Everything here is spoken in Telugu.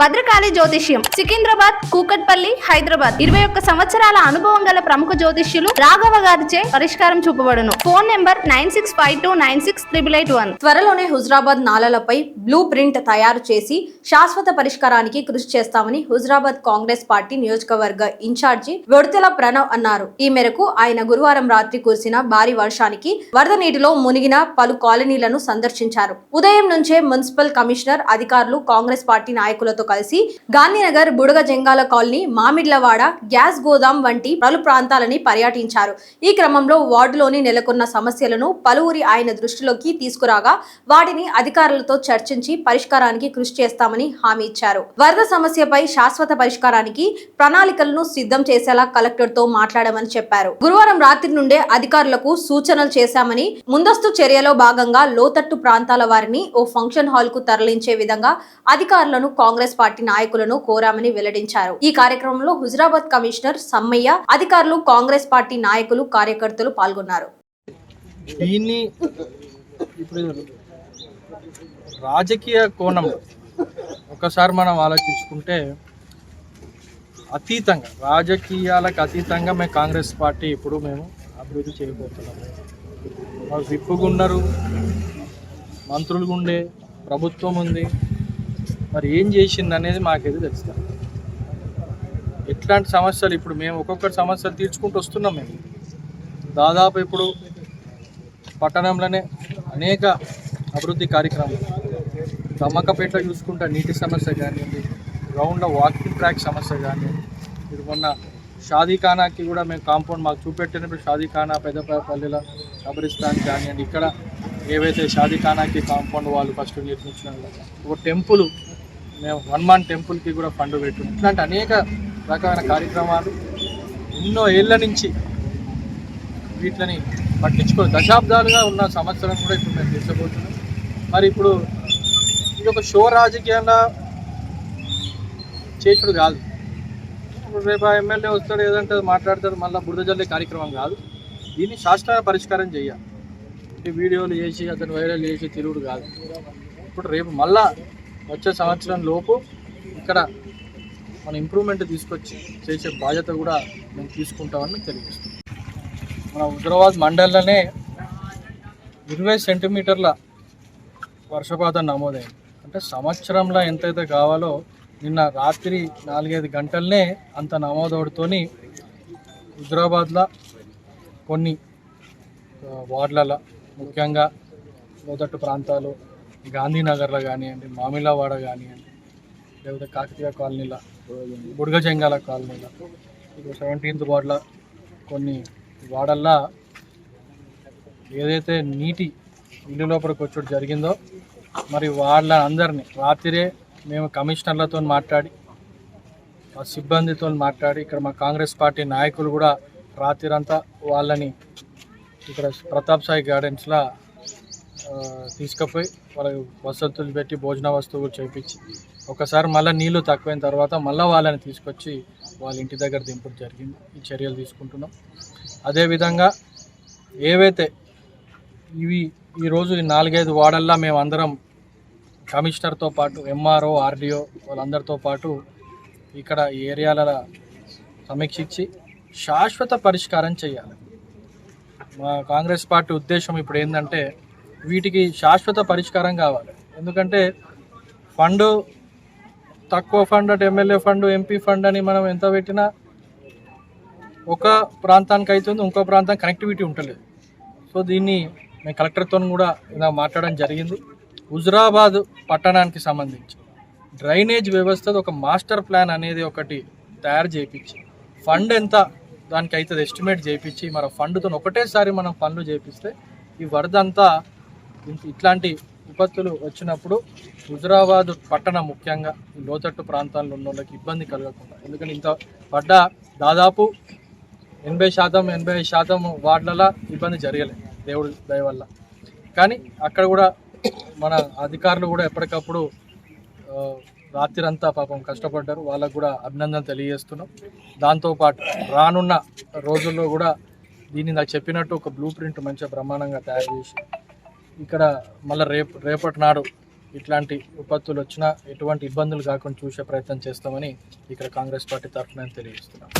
భద్రకాళి జ్యోతిష్యం సికింద్రాబాద్ కూకట్పల్లి హైదరాబాద్. ఇరవై ఒక్క సంవత్సరాల అనుభవం గల ప్రముఖ జ్యోతిష్యులు రాఘవ గారిచే పరిష్కారం చూపబడును. Phone number nine six five two nine six triple eight one. త్వరలోనే హుజరాబాద్ నాలలపై బ్లూ ప్రింట్ తయారు చేసి శాశ్వత పరిష్కారానికి కృషి చేస్తామని హుజరాబాద్ కాంగ్రెస్ పార్టీ నియోజకవర్గ ఇన్ఛార్జి వెడుతెల ప్రణవ్ అన్నారు. ఈ మేరకు ఆయన గురువారం రాత్రి కురిసిన భారీ వర్షానికి వరద నీటిలో మునిగిన పలు కాలనీలను సందర్శించారు. ఉదయం నుంచే మున్సిపల్ కమిషనర్ అధికారులు కాంగ్రెస్ పార్టీ నాయకులతో కలిసి గాంధీనగర్ బుడగ జంగాల కాలనీ మామిడ్లవాడ గ్యాస్ గోదాం వంటి పలు ప్రాంతాలని పర్యటించారు. ఈ క్రమంలో వార్డులోని నెలకొన్న సమస్యలను పలువురి ఆయన దృష్టిలోకి తీసుకురాగా వాటిని అధికారులతో చర్చించి పరిష్కారానికి కృషి చేస్తామని హామీ ఇచ్చారు. వరద సమస్యపై శాశ్వత పరిష్కారానికి ప్రణాళికలను సిద్ధం చేసేలా కలెక్టర్తో మాట్లాడామని చెప్పారు. గురువారం రాత్రి నుండే అధికారులకు సూచనలు చేశామని ముందస్తు చర్యలో భాగంగా లోతట్టు ప్రాంతాల వారిని ఓ ఫంక్షన్ హాల్కు తరలించే విధంగా అధికారులను కాంగ్రెస్ పార్టీ నాయకులను కోరామని వెల్లడించారు. ఈ కార్యక్రమంలో హుజరాబాద్ కమిషనర్ సమ్మయ్య అధికారులు కాంగ్రెస్ పార్టీ నాయకులు కార్యకర్తలు పాల్గొన్నారు. దీన్ని ఇప్పుడు రాజకీయ కోణం ఒకసారి మనం ఆలోచించుకుంటే అతీతంగా రాజకీయాలకు అతీతంగా మేము కాంగ్రెస్ పార్టీ ఇప్పుడు మేము అభివృద్ధి చేయబోతున్నాము మాకు విప్పుగున్నారు మంత్రులు ఉండే ప్రభుత్వం ఉంది. మరి ఏం చేసింది అనేది మాకైతే తెలుస్తుంది ఎట్లాంటి సమస్యలు ఇప్పుడు మేము ఒక్కొక్కటి సమస్యలు తీర్చుకుంటూ వస్తున్నాం మేము. దాదాపు ఇప్పుడు పట్టణంలోనే అనేక అభివృద్ధి కార్యక్రమాలు. తమ్మకపేట చూసుకుంటే నీటి సమస్య కానివ్వండి గ్రౌండ్లో వాకింగ్ ట్రాక్ సమస్య కానివ్వండి ఇది మొన్న షాదీఖానాకి కూడా మేము కాంపౌండ్ మాకు చూపెట్టినప్పుడు షాదీఖానా పెద్దపల్లిల కబరిస్తాన్ కానివ్వండి ఇక్కడ ఏవైతే షాదీఖానాకి కాంపౌండ్ వాళ్ళు ఫస్ట్ నిర్మించిన ఒక టెంపుల్ మేము హనుమాన్ టెంపుల్కి కూడా ఫండ్ పెట్టు. ఇట్లాంటి అనేక రకమైన కార్యక్రమాలు ఎన్నో ఏళ్ళ నుంచి వీటిని పట్టించుకో దశాబ్దాలుగా ఉన్న సంవత్సరం కూడా ఇప్పుడు మేము తీర్చబోతున్నాం. మరి ఇప్పుడు ఇది ఒక షో రాజకీయంగా చేసుడు కాదు. ఇప్పుడు రేపు ఎమ్మెల్యే వస్తాడు ఏదంటే మాట్లాడతాడు మళ్ళీ బురదజల్లే కార్యక్రమం కాదు. దీన్ని శాస్త్రంగా పరిష్కారం చేయాలి. వీడియోలు చేసి అతను వైరల్ చేసి తిరుగుడు కాదు. ఇప్పుడు రేపు మళ్ళా వచ్చే సంవత్సరం లోపు ఇక్కడ మన ఇంప్రూవ్మెంట్ తీసుకొచ్చి చేసే బాధ్యత కూడా మేము తీసుకుంటామని తెలియజేస్తాం మన హుజరాబాద్ మండలంలోనే ఇరవై సెంటీమీటర్ల వర్షపాతం నమోదైంది. అంటే సంవత్సరంలో ఎంతైతే కావాలో నిన్న రాత్రి నాలుగైదు గంటలనే అంత నమోదవడుతోని హుజరాబాద్లో కొన్ని వార్డులలో ముఖ్యంగా మొదటి ప్రాంతాలు గాంధీనగర్లో కానివ్వండి మామిలావాడ కానివ్వండి లేకపోతే కాకతీయ కాలనీలో బుడగజంగాల కాలనీలో ఇప్పుడు సెవెంటీన్త్ వార్డులో కొన్ని వాడల్లా ఏదైతే నీటి ఇల్లు లోపలికి వచ్చుడు జరిగిందో మరి వాళ్ళ అందరినీ రాత్రిరే మేము కమిషనర్లతో మాట్లాడి ఆ సిబ్బందితో మాట్లాడి ఇక్కడ మా కాంగ్రెస్ పార్టీ నాయకులు కూడా రాత్రిరంతా వాళ్ళని ఇక్కడ ప్రతాప్ సాయి గార్డెన్స్లో తీసుకుపోయి వాళ్ళకి వసతులు పెట్టి భోజన వస్తువులు చేయించి ఒకసారి మళ్ళీ నీళ్ళు తక్కువైన తర్వాత మళ్ళీ వాళ్ళని తీసుకొచ్చి వాళ్ళ ఇంటి దగ్గర దింపడం జరిగింది. ఈ చర్యలు తీసుకుంటున్నాం. అదేవిధంగా ఏవైతే ఇవి ఈరోజు ఈ నాలుగైదు వార్డల్లా మేమందరం కమిషనర్తో పాటు ఎంఆర్ఓ ఆర్డీఓ వాళ్ళందరితో పాటు ఇక్కడ ఈ ఏరియాల సమీక్షించి శాశ్వత పరిష్కారం చేయాలి. మా కాంగ్రెస్ పార్టీ ఉద్దేశం ఇప్పుడు ఏంటంటే వీటికి శాశ్వత పరిష్కారం కావాలి. ఎందుకంటే ఫండ్ తక్కువ ఫండ్ అంటే ఎమ్మెల్యే ఫండ్ ఎంపీ ఫండ్ అని మనం ఎంత పెట్టినా ఒక ప్రాంతానికి అవుతుంది ఇంకో ప్రాంతం కనెక్టివిటీ ఉండలేదు. సో దీన్ని మేము కలెక్టర్తో కూడా ఇలా మాట్లాడడం జరిగింది. హుజరాబాద్ పట్టణానికి సంబంధించి డ్రైనేజ్ వ్యవస్థ ఒక మాస్టర్ ప్లాన్ అనేది ఒకటి తయారు చేయించి ఫండ్ ఎంత దానికి అవుతుంది ఎస్టిమేట్ చేయించి మన ఫండ్తో ఒకటేసారి మనం పనులు చేపిస్తే ఈ వరద అంతా ఇట్లాంటి విపత్తులు వచ్చినప్పుడు హుజరాబాద్ పట్టణం ముఖ్యంగా లోతట్టు ప్రాంతాల్లో ఉన్న వాళ్ళకి ఇబ్బంది కలగకుండా. ఎందుకంటే ఇంత పడ్డ దాదాపు ఎనభై శాతం ఎనభై శాతం వార్డులలో ఇబ్బంది జరగలేదు దేవుడు దయ వల్ల. కానీ అక్కడ కూడా మన అధికారులు కూడా ఎప్పటికప్పుడు రాత్రిరంతా పాపం కష్టపడ్డారు. వాళ్ళకు కూడా అభినందన తెలియజేస్తున్నాం. దాంతోపాటు రానున్న రోజుల్లో కూడా దీన్ని నాకు చెప్పినట్టు ఒక బ్లూ ప్రింట్ మంచిగా బ్రహ్మాండంగా తయారు చేసి ఇక్కడ మళ్ళీ రేపు రేపటి నాడు ఇట్లాంటి విపత్తులు వచ్చినా ఎటువంటి ఇబ్బందులు కాకుండా చూసే ప్రయత్నం చేస్తామని ఇక్కడ కాంగ్రెస్ పార్టీ తరఫున తెలియజేస్తున్నాం